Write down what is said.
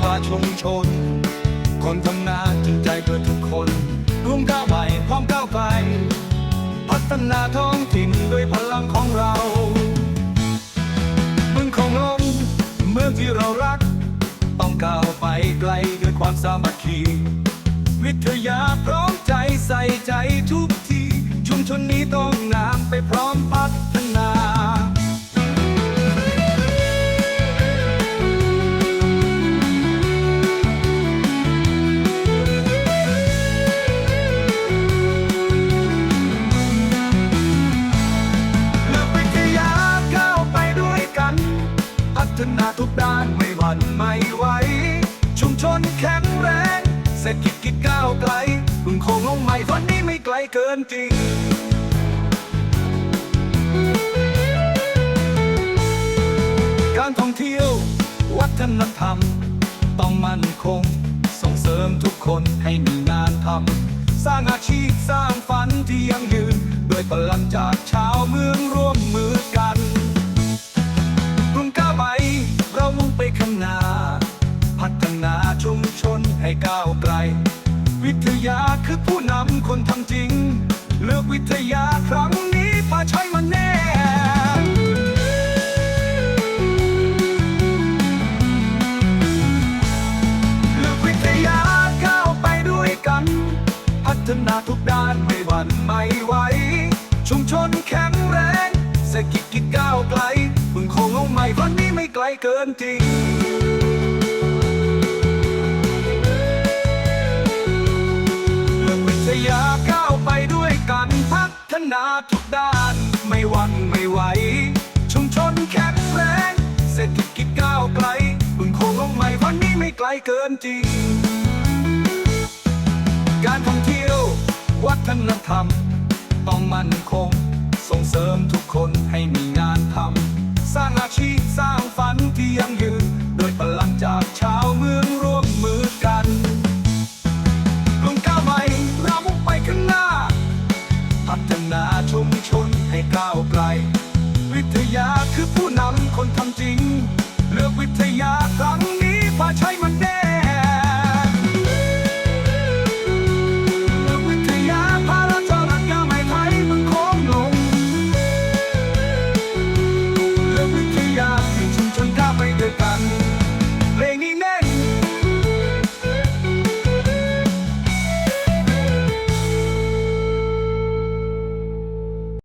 พาชุมชน คนทำงานจริงใจเพื่อทุกคนร่วมก้าวไปพร้อมก้าวไกลพัฒนาท้องถิ่นด้วยพลังของเราเมืองของลมเมืองที่เรารัก ต้องก้าวไปไกลด้วยความสามัคคี วิทยาพร้อมใจใส่ใจทุกที ชุมชนนี้ต้องงามไปพร้อมพัฒ พัฒนาทุกด้านไม่หวั่นไม่ไหว ชุมชนแข็งแรง เศรษฐกิจก้าวไกลบึงคงลงใหม่ฝันนี้ไม่ไกลเกินจริงการท่องเที่ยว วัฒนธรรม ต้องมั่นคง ส่งเสริมทุกคนให้มีงานทำ สร้างอาชีพสร้างฝันที่ยั่งยืน ด้วยพลังจากชาวเมืองร่วมมือ ให้ก้าวไกล วิทยาคือผู้นำคนทำจริง เลือกวิทยาครั้งนี้มาใช้มันแน่เลือกวิทยาก้าไปด้วยกันพัฒนาทุกด้านไม่หวั่นไม่ไหว ชุมชนแข็งแรงเศรษฐกิจก้าวไกลมึงคงลงใหม่วันนี้ไม่ไกลเกินจริง ทุกด้านไม่วันไม่ไหว ชุมชนแข็งแรง เศรษฐกิจก้าวไกลบึงคงลงใหม่วันนี้ไม่ไกลเกินจริง การท่องเที่ยว วัฒนธรรม ต้องมั่นคง ส่งเสริมทุกคนให้มีงานทำสร้างอาชีพสร้าง วิทยาคือผู้นำคนทำจริง เลือกวิทยาครั้ง